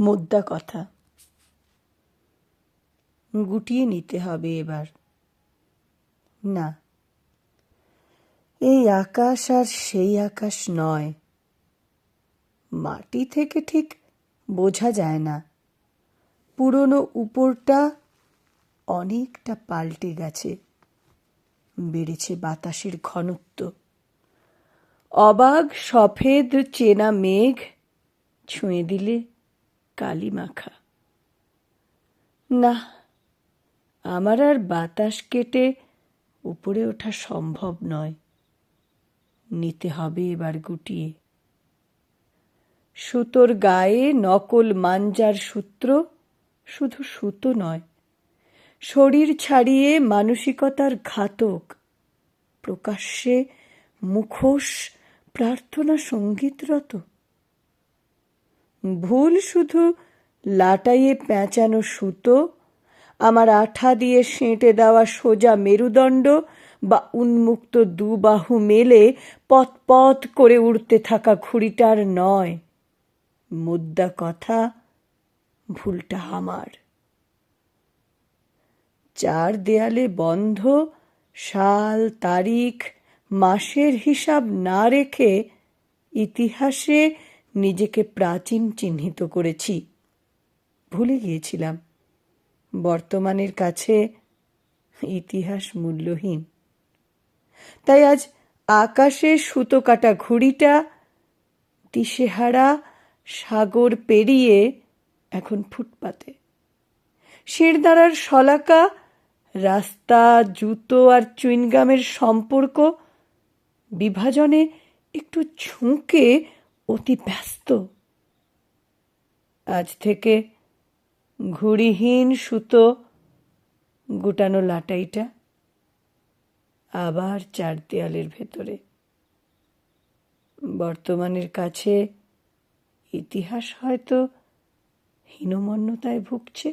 মোদ্দা কথা। গুটিয়ে নিতে হবে এবার। না। এই আকাশ আর সেই আকাশ নয়। মাটি থেকে ঠিক বোঝা যায় না। পুরনো উপরটা অনেকটা পাল্টে গেছে। বেড়েছে বাতাসের ঘনত্ব। অবাক সফেদ চেনা মেঘ ছুঁয়ে দিলে কালি মাখা। না, আমার আর বাতাস কেটে উপরে ওঠা সম্ভব নয়। নিতে হবে এবার গুটিয়ে। সুতোর গায়ে নকল মাঞ্জার সূত্র শুধু সুতো নয়, শরীর ছাড়িয়ে মানসিকতার ঘাতক, প্রকাশ্যে মুখোশ, প্রার্থনা সঙ্গীতরত। ভুল শুধু লাটাইয়ে পেঁচানো সুতো, আমার আঠা দিয়ে সেঁটে দেওয়া সোজা মেরুদণ্ড বা উন্মুক্ত দুবাহু মেলে পথ করে উড়তে থাকা ঘুড়িটার নয়। মুদ্রা কথা, ভুলটা আমার। চার দেয়ালে বন্ধ, সাল, তারিখ, মাসের হিসাব না রেখে ইতিহাসে নিজেকে প্রাচীন চিহ্নিত করেছি। ভুলে গিয়েছিলাম। বর্তমানের কাছে ইতিহাস মূল্যহীন। তাই আজ আকাশে সুতো কাটা ঘুড়িটা, দিশেহারা সাগর পেরিয়ে এখন ফুটপাতে। শিরদাঁড়ার শলাকা, রাস্তা, জুতো আর চুইনগামের সম্পর্ক বিভাজনে একটু ঝুঁকে অতি ব্যস্ত। আজ থেকে ঘুড়িহীন সুতো গুটানো লাটাইটা আবার চার দেয়ালের ভেতরে। বর্তমানের কাছে ইতিহাস হয়তো হীনমন্যতায় ভুগছে।